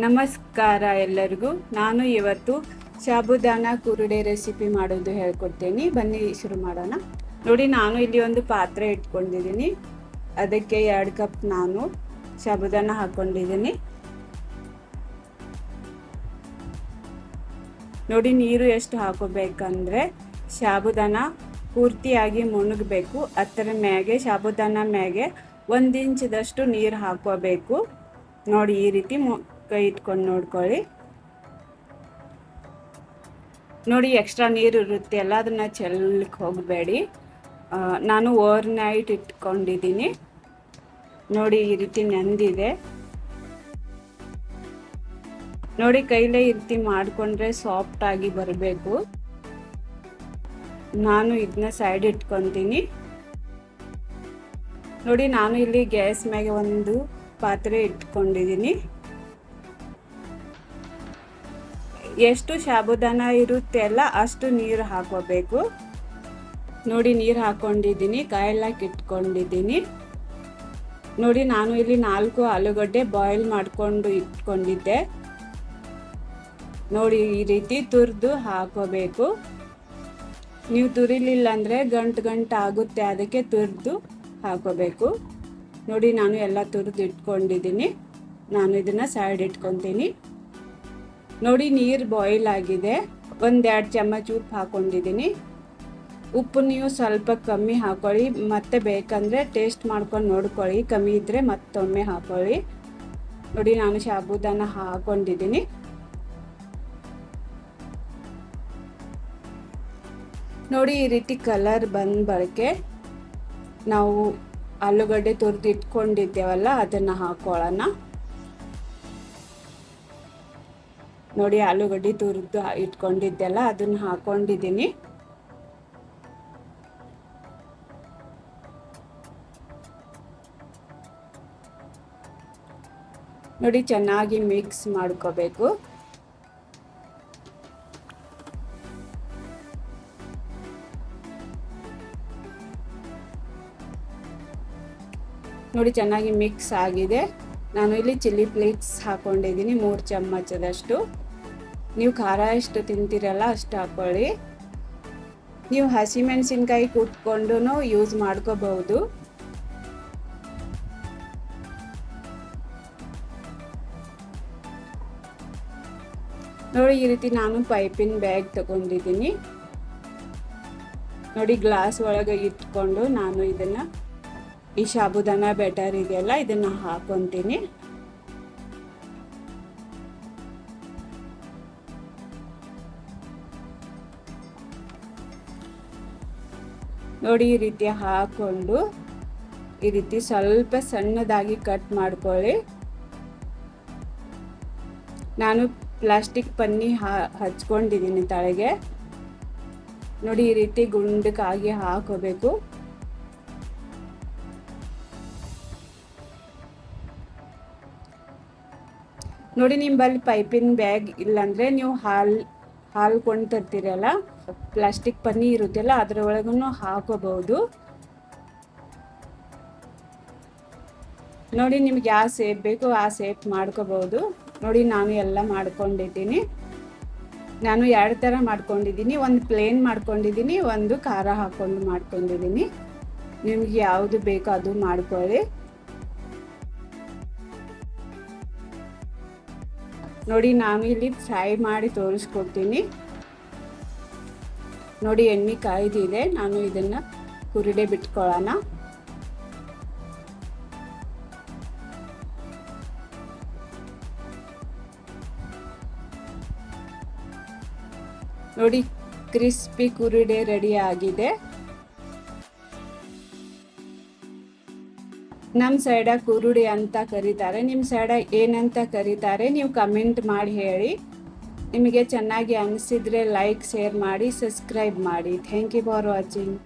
ನಮಸ್ಕಾರ ಎಲ್ಲರಿಗೂ. ನಾನು ಇವತ್ತು ಸಾಬುದಾನ ಕುರುಡೆ ರೆಸಿಪಿ ಮಾಡೋದು ಹೇಳ್ಕೊಡ್ತೀನಿ. ಬನ್ನಿ ಶುರು ಮಾಡೋಣ. ನೋಡಿ, ನಾನು ಇಲ್ಲಿ ಒಂದು ಪಾತ್ರೆ ಇಟ್ಕೊಂಡಿದ್ದೀನಿ. ಅದಕ್ಕೆ ಎರಡು ಕಪ್ ನಾನು ಸಾಬುದಾನ ಹಾಕ್ಕೊಂಡಿದ್ದೀನಿ ನೋಡಿ, ನೀರು ಎಷ್ಟು ಹಾಕೋಬೇಕಂದ್ರೆ ಸಾಬುದಾನ ಪೂರ್ತಿಯಾಗಿ ಮುಣಗಬೇಕು. ಅದರ ಮ್ಯಾಗೆ, ಸಾಬುದಾನ ಮ್ಯಾಗೆ ಒಂದು ಇಂಚದಷ್ಟು ನೀರು ಹಾಕೋಬೇಕು ನೋಡಿ, ಈ ರೀತಿ ಕೈ ಇಟ್ಕೊಂಡು ನೋಡ್ಕೊಳ್ಳಿ. ನೋಡಿ ಎಕ್ಸ್ಟ್ರಾ ನೀರು ಇರುತ್ತೆ. ಅಲ್ಲ ಅದನ್ನು ಚೆಲ್ಲಕ್ಕೆ ಹೋಗಬೇಡಿ ನಾನು ಓವರ್ ನೈಟ್ ಇಟ್ಕೊಂಡಿದ್ದೀನಿ. ನೋಡಿ, ಈ ರೀತಿ ನೆಂದಿದೆ. ನೋಡಿ, ಕೈಲೇ ಈ ರೀತಿ ಮಾಡಿಕೊಂಡ್ರೆ ಸಾಫ್ಟ್ ಆಗಿ ಬರಬೇಕು. ನಾನು ಇದನ್ನ ಸೈಡ್ ಇಟ್ಕೊತೀನಿ. ನೋಡಿ, ನಾನು ಇಲ್ಲಿ ಗ್ಯಾಸ್ ಮ್ಯಾಗೆ ಒಂದು ಪಾತ್ರೆ ಇಟ್ಕೊಂಡಿದ್ದೀನಿ. ಎಷ್ಟು ಸಾಬುದಾನ ಇರುತ್ತೆ ಅಲ್ಲ ಅಷ್ಟು ನೀರು ಹಾಕೋಬೇಕು ನೋಡಿ ನೀರು ಹಾಕೊಂಡಿದ್ದೀನಿ, ಕಾಯೆಲ್ಲ ಕಿಟ್ಕೊಂಡಿದ್ದೀನಿ ನೋಡಿ ನಾನು ಇಲ್ಲಿ ನಾಲ್ಕು ಆಲೂಗಡ್ಡೆ ಬಾಯ್ಲ್ ಮಾಡಿಕೊಂಡು ಇಟ್ಕೊಂಡಿದ್ದೆ. ನೋಡಿ ಈ ರೀತಿ ತುರಿದು ಹಾಕೋಬೇಕು ನೀವು ತುರಿಲಿಲ್ಲ ಅಂದರೆ ಗಂಟು ಗಂಟು ಆಗುತ್ತೆ, ಅದಕ್ಕೆ ತುರಿದು ಹಾಕೋಬೇಕು ನೋಡಿ ನಾನು ಎಲ್ಲ ತುರಿದು ಇಟ್ಕೊಂಡಿದ್ದೀನಿ. ನಾನು ಇದನ್ನು ಸೈಡ್ ಇಟ್ಕೊತೀನಿ. ನೋಡಿ, ನೀರು ಬಾಯ್ಲ್ ಆಗಿದೆ. ಒಂದೆರಡು ಚಮಚ ಉಪ್ಪು ಹಾಕ್ಕೊಂಡಿದ್ದೀನಿ ಉಪ್ಪು ನೀವು ಸ್ವಲ್ಪ ಕಮ್ಮಿ ಹಾಕೊಳ್ಳಿ. ಮತ್ತೆ ಬೇಕಂದರೆ ಟೇಸ್ಟ್ ಮಾಡ್ಕೊಂಡು ನೋಡ್ಕೊಳ್ಳಿ. ಕಮ್ಮಿ ಇದ್ದರೆ ಮತ್ತೊಮ್ಮೆ ಹಾಕೊಳ್ಳಿ. ನೋಡಿ, ನಾನು ಸಾಬುದಾನ ಹಾಕೊಂಡಿದ್ದೀನಿ. ನೋಡಿ, ಈ ರೀತಿ ಕಲರ್ ಬಂದ ಬಳಕೆ. ನಾವು ಆಲೂಗಡ್ಡೆ ತುರಿದಿಟ್ಕೊಂಡಿದ್ದೇವಲ್ಲ ಅದನ್ನು ಹಾಕೊಳ್ಳೋಣ. ನೋಡಿ ಆಲೂಗಡ್ಡೆ ತುರಿದು ಇಟ್ಕೊಂಡಿದ್ದೆಲ್ಲ ಅದನ್ನು ಹಾಕೊಂಡಿದ್ದೀನಿ. ನೋಡಿ ಚೆನ್ನಾಗಿ ಮಿಕ್ಸ್ ಮಾಡ್ಕೋಬೇಕು. ನೋಡಿ ಚೆನ್ನಾಗಿ ಮಿಕ್ಸ್ ಆಗಿದೆ. ನಾನು ಇಲ್ಲಿ ಚಿಲ್ಲಿ ಫ್ಲೇಕ್ಸ್ ಹಾಕೊಂಡಿದ್ದೀನಿ ಮೂರು ಚಮಚದಷ್ಟು. ನೀವು ಖಾರ ಎಷ್ಟು ತಿಂತೀರಲ್ಲ, ಅಷ್ಟು ಹಾಕ್ಕೊಳ್ಳಿ ನೀವು ಹಸಿಮೆಣಸಿನ್ಕಾಯಿ ಕುಟ್ಕೊಂಡು ಯೂಸ್ ಮಾಡ್ಕೋಬಹುದು. ನೋಡಿ, ಈ ರೀತಿ ನಾನು ಪೈಪಿನ ಬ್ಯಾಗ್ ತಗೊಂಡಿದ್ದೀನಿ. ನೋಡಿ ಗ್ಲಾಸ್ ಒಳಗೆ ಇಟ್ಕೊಂಡು ನಾನು ಇದನ್ನು, ಈ ಸಾಬುದಾನ ಬೆಟರ್ ಇದೆಯಲ್ಲ, ಇದನ್ನು ಹಾಕೊತೀನಿ. ನೋಡಿ ಈ ರೀತಿ ಹಾಕೊಂಡು ಈ ರೀತಿ ಸ್ವಲ್ಪ ಸಣ್ಣದಾಗಿ ಕಟ್ ಮಾಡ್ಕೊಳ್ಳಿ. ನಾನು ಪ್ಲಾಸ್ಟಿಕ್ ಪನ್ನಿ ಹಚ್ಕೊಂಡಿದ್ದೀನಿ ತಳಗೆ ನೋಡಿ ಈ ರೀತಿ ಗುಂಡಕ್ಕಾಗಿ ಹಾಕೋಬೇಕು. ನೋಡಿ ನಿಂಬಲ್ಲಿ ಪೈಪಿನ ಬ್ಯಾಗ್ ಇಲ್ಲಾಂದರೆ ನೀವು ಹಾಲು ಹಾಲು ಕೊಂಡು ತರ್ತೀರಲ್ಲ? ಪ್ಲಾಸ್ಟಿಕ್ ಪನ್ನಿ ಇರುತ್ತಲ್ಲ ಅದರೊಳಗೂ ಹಾಕೋಬಹುದು. ನೋಡಿ, ನಿಮ್ಗೆ ಯಾವ ಸೇಪ್ ಬೇಕು ಆ ಸೇಪ್ ಮಾಡ್ಕೋಬಹುದು. ನೋಡಿ, ನಾನು ಎಲ್ಲ ಮಾಡ್ಕೊಂಡಿದ್ದೀನಿ. ನಾನು ಎರಡು ಥರ ಮಾಡ್ಕೊಂಡಿದ್ದೀನಿ. ಒಂದು ಪ್ಲೇನ್ ಮಾಡ್ಕೊಂಡಿದ್ದೀನಿ, ಒಂದು ಖಾರ ಹಾಕೊಂಡು ಮಾಡ್ಕೊಂಡಿದ್ದೀನಿ. ನಿಮ್ಗೆ ಯಾವುದು ಬೇಕೋ ಅದು ಮಾಡ್ಕೊಳ್ಳಿ. ನೋಡಿ, ನಾನು ಇಲ್ಲಿ ಫ್ರೈ ಮಾಡಿ ತೋರಿಸ್ಕೊಡ್ತೀನಿ. ನೋಡಿ, ಎಣ್ಣೆ ಕಾಯ್ದಿದೆ. ನಾನು ಇದನ್ನು ಕುರುಡೆ ಬಿಟ್ಕೊಳ್ಳೋಣ. ನೋಡಿ, ಕ್ರಿಸ್ಪಿ ಕುರುಡೆ ರೆಡಿ ಆಗಿದೆ. ನಮ್ಮ ಸೈಡ ಕುರುಡೆ ಅಂತ ಕರೀತಾರೆ. ನಿಮ್ಮ ಸೈಡ ಏನಂತ ಕರೀತಾರೆ, ನೀವು ಕಮೆಂಟ್ ಮಾಡಿ ಹೇಳಿ. ನಿಮಗೆ ಚೆನ್ನಾಗಿ ಅನಿಸಿದರೆ ಲೈಕ್ ಶೇರ್ ಮಾಡಿ ಸಬ್ಸ್ಕ್ರೈಬ್ ಮಾಡಿ. Thank you for watching